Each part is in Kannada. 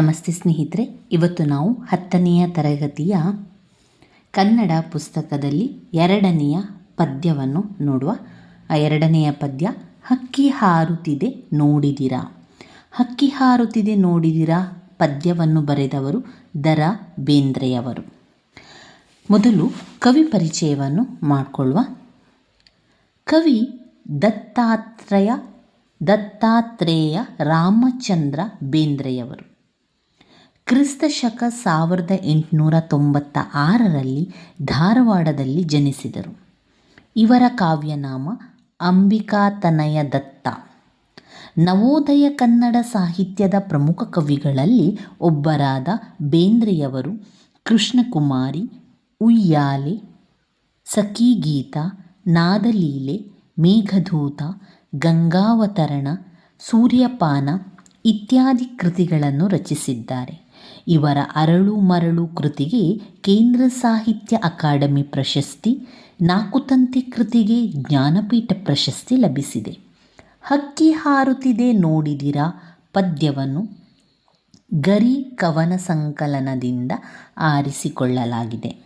ನಮಸ್ತೆ ಸ್ನೇಹಿತರೆ, ಇವತ್ತು ನಾವು ಹತ್ತನೆಯ ತರಗತಿಯ ಕನ್ನಡ ಪುಸ್ತಕದಲ್ಲಿ ಎರಡನೆಯ ಪದ್ಯವನ್ನು ನೋಡುವ. ಆ ಎರಡನೆಯ ಪದ್ಯ, ಹಕ್ಕಿ ಹಾರುತ್ತಿದೆ ನೋಡಿದಿರಾ? ಹಕ್ಕಿ ಹಾರುತ್ತಿದೆ ನೋಡಿದಿರಾ? ಪದ್ಯವನ್ನು ಬರೆದವರು ದರ ಬೇಂದ್ರೆಯವರು. ಮೊದಲು ಕವಿ ಪರಿಚಯವನ್ನು ಮಾಡಿಕೊಳ್ಳುವ. ಕವಿ ದತ್ತಾತ್ರೇಯ ದತ್ತಾತ್ರೇಯ ರಾಮಚಂದ್ರ ಬೇಂದ್ರೆಯವರು. ಕ್ರಿಸ್ತ ಶಕ ಸಾವಿರದ ಎಂಟುನೂರ ತೊಂಬತ್ತ ಆರರಲ್ಲಿ ಧಾರವಾಡದಲ್ಲಿ ಜನಿಸಿದರು. ಇವರ ಕಾವ್ಯನಾಮ ಅಂಬಿಕಾತನಯ ದತ್ತ. ನವೋದಯ ಕನ್ನಡ ಸಾಹಿತ್ಯದ ಪ್ರಮುಖ ಕವಿಗಳಲ್ಲಿ ಒಬ್ಬರಾದ ಬೇಂದ್ರೆಯವರು ಕೃಷ್ಣಕುಮಾರಿ, ಉಯ್ಯಾಲೆ, ಸಖೀಗೀತ, ನಾದಲೀಲೆ ಮೇಘಧೂತ ಗಂಗಾವತರಣ, ಸೂರ್ಯಪಾನ ಇತ್ಯಾದಿ ಕೃತಿಗಳನ್ನು ರಚಿಸಿದ್ದಾರೆ. ಇವರ ಅರಳು ಮರಳು ಕೃತಿಗೆ ಕೇಂದ್ರ ಸಾಹಿತ್ಯ ಅಕಾಡೆಮಿ ಪ್ರಶಸ್ತಿ ನಾಕುತಂತಿ ಕೃತಿಗೆ ಜ್ಞಾನಪೀಠ ಪ್ರಶಸ್ತಿ ಲಭಿಸಿದೆ. ಹಕ್ಕಿ ಹಾರುತ್ತಿದೆ ನೋಡಿದಿರ ಪದ್ಯವನ್ನು ಗರಿ ಕವನ ಸಂಕಲನದಿಂದ ಆರಿಸಿಕೊಳ್ಳಲಾಗಿದೆ.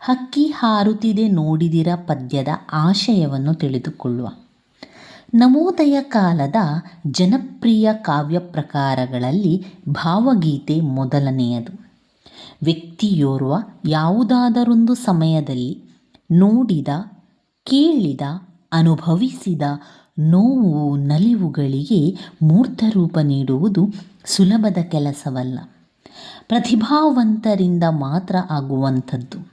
ಹಕ್ಕಿ ಹಾರುತ್ತಿದೆ ನೋಡಿದಿರ ಪದ್ಯದ ಆಶಯವನ್ನು ತಿಳಿದುಕೊಳ್ಳುವ ನವೋದಯ ಕಾಲದ ಜನಪ್ರಿಯ ಕಾವ್ಯ ಪ್ರಕಾರಗಳಲ್ಲಿ ಭಾವಗೀತೆ ಮೊದಲನೆಯದು. ವ್ಯಕ್ತಿಯೋರ್ವ ಯಾವುದಾದರೊಂದು ಸಮಯದಲ್ಲಿ ನೋಡಿದ, ಕೇಳಿದ, ಅನುಭವಿಸಿದ ನೋವು ನಲಿವುಗಳಿಗೆ ಮೂರ್ತರೂಪ ನೀಡುವುದು ಸುಲಭದ ಕೆಲಸವಲ್ಲ. ಪ್ರತಿಭಾವಂತರಿಂದ ಮಾತ್ರ ಆಗುವಂಥದ್ದು.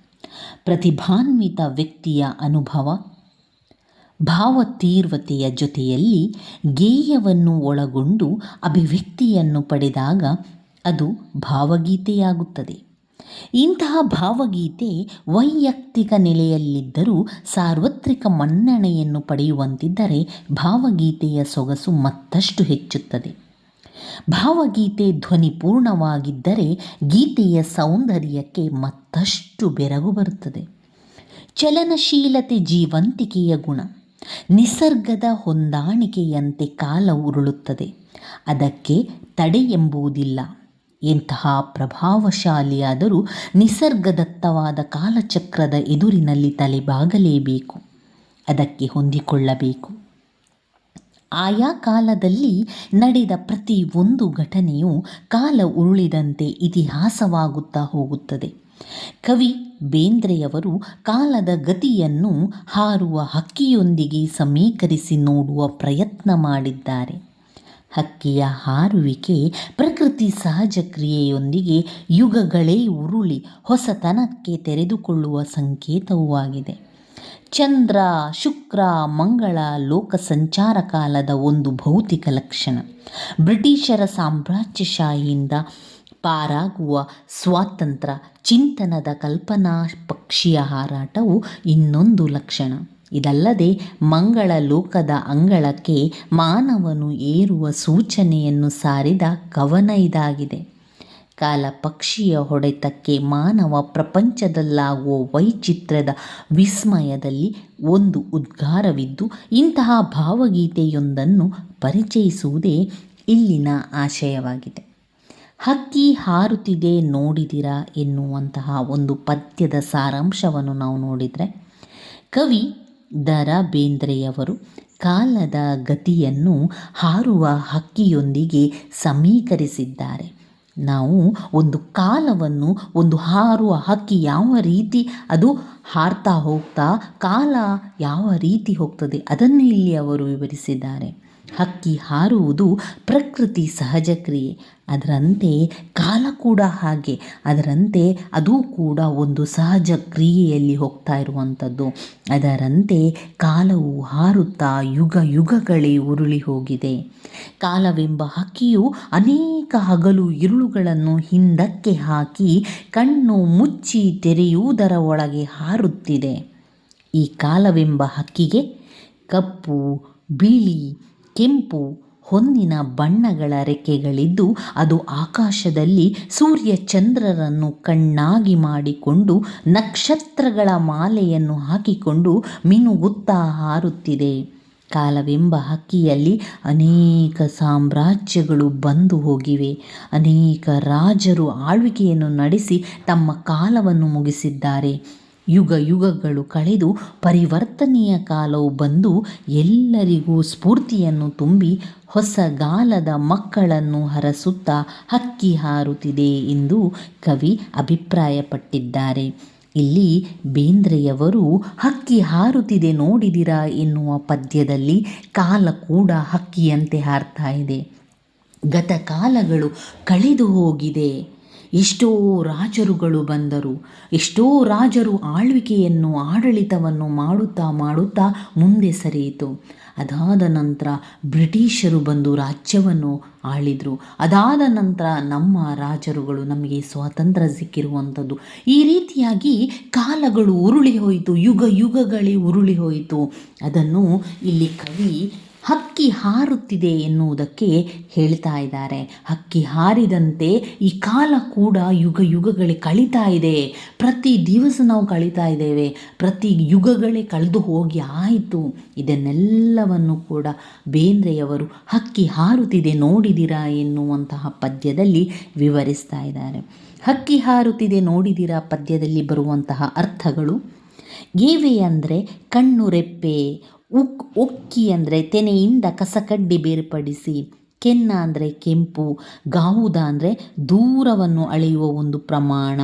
ಪ್ರತಿಭಾನ್ವಿತ ವ್ಯಕ್ತಿಯ ಅನುಭವ ಭಾವತೀರ್ವತೆಯ ಜೊತೆಯಲ್ಲಿ ಗೇಯವನ್ನು ಒಳಗೊಂಡು ಅಭಿವ್ಯಕ್ತಿಯನ್ನು ಪಡೆದಾಗ ಅದು ಭಾವಗೀತೆಯಾಗುತ್ತದೆ. ಇಂತಹ ಭಾವಗೀತೆ ವೈಯಕ್ತಿಕ ನೆಲೆಯಲ್ಲಿದ್ದರೂ ಸಾರ್ವತ್ರಿಕ ಮನ್ನಣೆಯನ್ನು ಪಡೆಯುವಂತಿದ್ದರೆ ಭಾವಗೀತೆಯ ಸೊಗಸು ಮತ್ತಷ್ಟು ಹೆಚ್ಚುತ್ತದೆ. ಭಾವಗೀತೆ ಧ್ವನಿಪೂರ್ಣವಾಗಿದ್ದರೆ ಗೀತೆಯ ಸೌಂದರ್ಯಕ್ಕೆ ಮತ್ತಷ್ಟು ಬೆರಗು ಬರುತ್ತದೆ. ಚಲನಶೀಲತೆ ಜೀವಂತಿಕೆಯ ಗುಣ. ನಿಸರ್ಗದ ಹೊಂದಾಣಿಕೆಯಂತೆ ಕಾಲ ಉರುಳುತ್ತದೆ. ಅದಕ್ಕೆ ತಡೆ ಎಂಬುವುದಿಲ್ಲ. ಎಂತಹ ಪ್ರಭಾವಶಾಲಿಯಾದರೂ ನಿಸರ್ಗದತ್ತವಾದ ಕಾಲಚಕ್ರದ ಎದುರಿನಲ್ಲಿ ತಲೆಬಾಗಲೇಬೇಕು. ಅದಕ್ಕೆ ಹೊಂದಿಕೊಳ್ಳಬೇಕು. ಆಯಾ ಕಾಲದಲ್ಲಿ ನಡೆದ ಪ್ರತಿ ಒಂದು ಘಟನೆಯು ಕಾಲ ಉರುಳಿದಂತೆ ಇತಿಹಾಸವಾಗುತ್ತಾ ಹೋಗುತ್ತದೆ. ಕವಿ ಬೇಂದ್ರೆಯವರು ಕಾಲದ ಗತಿಯನ್ನು ಹಾರುವ ಹಕ್ಕಿಯೊಂದಿಗೆ ಸಮೀಕರಿಸಿ ನೋಡುವ ಪ್ರಯತ್ನ ಮಾಡಿದ್ದಾರೆ. ಹಕ್ಕಿಯ ಹಾರುವಿಕೆ ಪ್ರಕೃತಿ ಸಹಜ ಕ್ರಿಯೆಯೊಂದಿಗೆ ಯುಗಗಳೇ ಉರುಳಿ ಹೊಸತನಕ್ಕೆ ತೆರೆದುಕೊಳ್ಳುವ ಸಂಕೇತವೂ ಆಗಿದೆ. ಚಂದ್ರ, ಶುಕ್ರ, ಮಂಗಳ ಲೋಕ ಸಂಚಾರ ಕಾಲದ ಒಂದು ಭೌತಿಕ ಲಕ್ಷಣ. ಬ್ರಿಟಿಷರ ಸಾಮ್ರಾಜ್ಯಶಾಹಿಯಿಂದ ಪಾರಾಗುವ ಸ್ವಾತಂತ್ರ್ಯ ಚಿಂತನದ ಕಲ್ಪನಾ ಪಕ್ಷಿಯ ಹಾರಾಟವು ಇನ್ನೊಂದು ಲಕ್ಷಣ. ಇದಲ್ಲದೆ ಮಂಗಳ ಲೋಕದ ಅಂಗಳಕ್ಕೆ ಮಾನವನು ಏರುವ ಸೂಚನೆಯನ್ನು ಸಾರಿದ ಕವನ ಇದಾಗಿದೆ. ಕಾಲ ಪಕ್ಷಿಯ ಹೊಡೆತಕ್ಕೆ ಮಾನವ ಪ್ರಪಂಚದಲ್ಲಾಗುವ ವೈಚಿತ್ರ್ಯದ ವಿಸ್ಮಯದಲ್ಲಿ ಒಂದು ಉದ್ಗಾರವಿದ್ದು, ಇಂತಹ ಭಾವಗೀತೆಯೊಂದನ್ನು ಪರಿಚಯಿಸುವುದೇ ಇಲ್ಲಿನ ಆಶಯವಾಗಿದೆ. ಹಕ್ಕಿ ಹಾರುತ್ತಿದೆ ನೋಡಿದಿರ ಎನ್ನುವಂತಹ ಒಂದು ಪದ್ಯದ ಸಾರಾಂಶವನ್ನು ನಾವು ನೋಡಿದರೆ, ಕವಿ ದರ ಬೇಂದ್ರೆಯವರು ಕಾಲದ ಗತಿಯನ್ನು ಹಾರುವ ಹಕ್ಕಿಯೊಂದಿಗೆ ಸಮೀಕರಿಸಿದ್ದಾರೆ. ನಾವು ಒಂದು ಕಾಲವನ್ನು ಒಂದು ಹಾರುವ ಹಕ್ಕಿ ಯಾವ ರೀತಿ ಅದು ಹಾರ್ತಾ ಹೋಗ್ತಾ, ಕಾಲ ಯಾವ ರೀತಿ ಹೋಗ್ತದೆ ಅದನ್ನು ಇಲ್ಲಿ ಅವರು ವಿವರಿಸಿದ್ದಾರೆ. ಹಕ್ಕಿ ಹಾರುವುದು ಪ್ರಕೃತಿ ಸಹಜ ಕ್ರಿಯೆ. ಅದರಂತೆ ಕಾಲ ಕೂಡ ಹಾಗೆ. ಅದರಂತೆ ಅದು ಕೂಡ ಒಂದು ಸಹಜ ಕ್ರಿಯೆಯಲ್ಲಿ ಹೋಗ್ತಾ ಇರುವಂಥದ್ದು. ಅದರಂತೆ ಕಾಲವು ಹಾರುತ್ತಾ ಯುಗ ಯುಗಗಳೇ ಉರುಳಿ ಹೋಗಿದೆ. ಕಾಲವೆಂಬ ಹಕ್ಕಿಯು ಅನೇಕ ಹಗಲು ಇರುಳುಗಳನ್ನು ಹಿಂದಕ್ಕೆ ಹಾಕಿ ಕಣ್ಣು ಮುಚ್ಚಿ ತೆರೆಯುವುದರ ಒಳಗೆ ಹಾರುತ್ತಿದೆ. ಈ ಕಾಲವೆಂಬ ಹಕ್ಕಿಗೆ ಕಪ್ಪು, ಬಿಳಿ ಕೆಂಪು ಹೊನ್ನಿನ ಬಣ್ಣಗಳ ರೆಕ್ಕೆಗಳಿದ್ದು ಅದು ಆಕಾಶದಲ್ಲಿ ಸೂರ್ಯ ಚಂದ್ರರನ್ನು ಕಣ್ಣಾಗಿ ಮಾಡಿಕೊಂಡು ನಕ್ಷತ್ರಗಳ ಮಾಲೆಯನ್ನು ಹಾಕಿಕೊಂಡು ಮಿನುಗುತ್ತಾ ಹಾರುತ್ತಿದೆ. ಕಾಲವೆಂಬ ಹಕ್ಕಿಯಲ್ಲಿ ಅನೇಕ ಸಾಮ್ರಾಜ್ಯಗಳು ಬಂದು ಹೋಗಿವೆ. ಅನೇಕ ರಾಜರು ಆಳ್ವಿಕೆಯನ್ನು ನಡೆಸಿ ತಮ್ಮ ಕಾಲವನ್ನು ಮುಗಿಸಿದ್ದಾರೆ. ಯುಗ ಯುಗಗಳು ಕಳೆದು ಪರಿವರ್ತನೆಯ ಕಾಲವು ಬಂದು ಎಲ್ಲರಿಗೂ ಸ್ಫೂರ್ತಿಯನ್ನು ತುಂಬಿ ಹೊಸಗಾಲದ ಮಕ್ಕಳನ್ನು ಹರಸುತ್ತಾ ಹಕ್ಕಿ ಹಾರುತ್ತಿದೆ ಎಂದು ಕವಿ ಅಭಿಪ್ರಾಯಪಟ್ಟಿದ್ದಾರೆ. ಇಲ್ಲಿ ಬೇಂದ್ರೆಯವರು ಹಕ್ಕಿ ಹಾರುತ್ತಿದೆ ನೋಡಿದಿರಾ ಎನ್ನುವ ಪದ್ಯದಲ್ಲಿ ಕಾಲ ಕೂಡ ಹಕ್ಕಿಯಂತೆ ಹಾರ್ತಾ ಇದೆ. ಗತಕಾಲಗಳು ಕಳೆದು ಹೋಗಿದೆ. ಎಷ್ಟೋ ರಾಜರುಗಳು ಬಂದರು, ಎಷ್ಟೋ ರಾಜರು ಆಳ್ವಿಕೆಯನ್ನು, ಆಡಳಿತವನ್ನು ಮಾಡುತ್ತಾ ಮಾಡುತ್ತಾ ಮುಂದೆ ಸರಿಯಿತು. ಅದಾದ ನಂತರ ಬ್ರಿಟಿಷರು ಬಂದು ರಾಜ್ಯವನ್ನು ಆಳಿದರು. ಅದಾದ ನಂತರ ನಮ್ಮ ರಾಜರುಗಳು ನಮಗೆ ಸ್ವಾತಂತ್ರ್ಯ ಸಿಕ್ಕಿರುವಂಥದ್ದು. ಈ ರೀತಿಯಾಗಿ ಕಾಲಗಳು ಉರುಳಿ ಹೋಯಿತು, ಯುಗ ಯುಗಗಳೇ ಉರುಳಿ ಹೋಯಿತು. ಅದನ್ನು ಇಲ್ಲಿ ಕವಿ ಹಕ್ಕಿ ಹಾರುತ್ತಿದೆ ಎನ್ನುವುದಕ್ಕೆ ಹೇಳ್ತಾ ಇದ್ದಾರೆ. ಹಕ್ಕಿ ಹಾರಿದಂತೆ ಈ ಕಾಲ ಕೂಡ ಯುಗ ಯುಗಗಳೇ ಕಳೀತಾ ಇದೆ. ಪ್ರತಿ ದಿವಸ ನಾವು ಕಳೀತಾ ಇದ್ದೇವೆ. ಪ್ರತಿ ಯುಗಗಳೇ ಕಳೆದು ಹೋಗಿ ಆಯಿತು. ಇದನ್ನೆಲ್ಲವನ್ನು ಕೂಡ ಬೇಂದ್ರೆಯವರು ಹಕ್ಕಿ ಹಾರುತ್ತಿದೆ ನೋಡಿದಿರಾ ಎನ್ನುವಂತಹ ಪದ್ಯದಲ್ಲಿ ವಿವರಿಸ್ತಾ ಇದ್ದಾರೆ. ಹಕ್ಕಿ ಹಾರುತ್ತಿದೆ ನೋಡಿದಿರಾ ಪದ್ಯದಲ್ಲಿ ಬರುವಂತಹ ಅರ್ಥಗಳು ಗೇವೆ ಅಂದರೆ ಕಣ್ಣು ರೆಪ್ಪೆ ಉಕ್, ಉಕ್ಕಿ ಅಂದರೆ ತೆನೆಯಿಂದ ಕಸಕಡ್ಡಿ ಬೇರ್ಪಡಿಸಿ, ಕೆನ್ನ ಅಂದರೆ ಕೆಂಪು ಗಾವುದ ಅಂದರೆ ದೂರವನ್ನು ಅಳೆಯುವ ಒಂದು ಪ್ರಮಾಣ,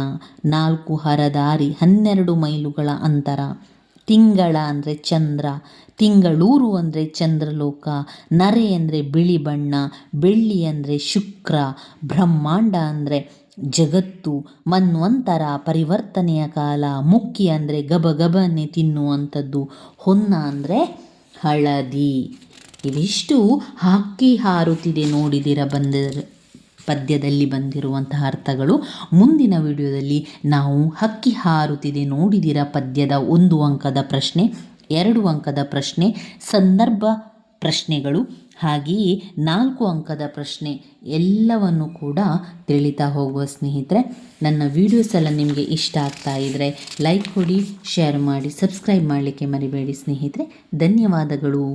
ನಾಲ್ಕು ಹರದಾರಿ ಹನ್ನೆರಡು ಮೈಲುಗಳ ಅಂತರ. ತಿಂಗಳ ಅಂದರೆ ಚಂದ್ರ, ತಿಂಗಳೂರು ಅಂದರೆ ಚಂದ್ರಲೋಕ, ನರೆ ಅಂದರೆ ಬಿಳಿ ಬಣ್ಣ, ಬೆಳ್ಳಿ ಅಂದರೆ ಶುಕ್ರ, ಬ್ರಹ್ಮಾಂಡ ಅಂದರೆ ಜಗತ್ತು, ಮನ್ವಂತರ ಪರಿವರ್ತನೆಯ ಕಾಲ, ಮುಕ್ಕಿ ಅಂದರೆ ಗಬ ಗಬನೆ ತಿನ್ನುವಂಥದ್ದು, ಹೊನ್ನ ಅಂದರೆ ಹಳದಿ. ಇವಿಷ್ಟು ಹಕ್ಕಿ ಹಾರುತ್ತಿದೆ ನೋಡಿದಿರ ಬಂದ ಪದ್ಯದಲ್ಲಿ ಬಂದಿರುವಂತಹ ಅರ್ಥಗಳು ಮುಂದಿನ ವಿಡಿಯೋದಲ್ಲಿ ನಾವು ಹಕ್ಕಿ ಹಾರುತ್ತಿದೆ ನೋಡಿದಿರ ಪದ್ಯದ ಒಂದು ಅಂಕದ ಪ್ರಶ್ನೆ, ಎರಡು ಅಂಕದ ಪ್ರಶ್ನೆ, ಸಂದರ್ಭ ಪ್ರಶ್ನೆಗಳು, ಹಾಗೆಯೇ ನಾಲ್ಕು ಅಂಕದ ಪ್ರಶ್ನೆ ಎಲ್ಲವನ್ನು ಕೂಡ ತಿಳಿತಾ ಹೋಗುವ ಸ್ನೇಹಿತರೆ, ನನ್ನ ವಿಡಿಯೋಸ್ ಎಲ್ಲ ನಿಮಗೆ ಇಷ್ಟ ಆಗ್ತಾ ಇದ್ದರೆ ಲೈಕ್ ಕೊಡಿ ಶೇರ್ ಮಾಡಿ ಸಬ್ಸ್ಕ್ರೈಬ್ ಮಾಡಲಿಕ್ಕೆ ಮರಿಬೇಡಿ ಸ್ನೇಹಿತರೆ, ಧನ್ಯವಾದಗಳು.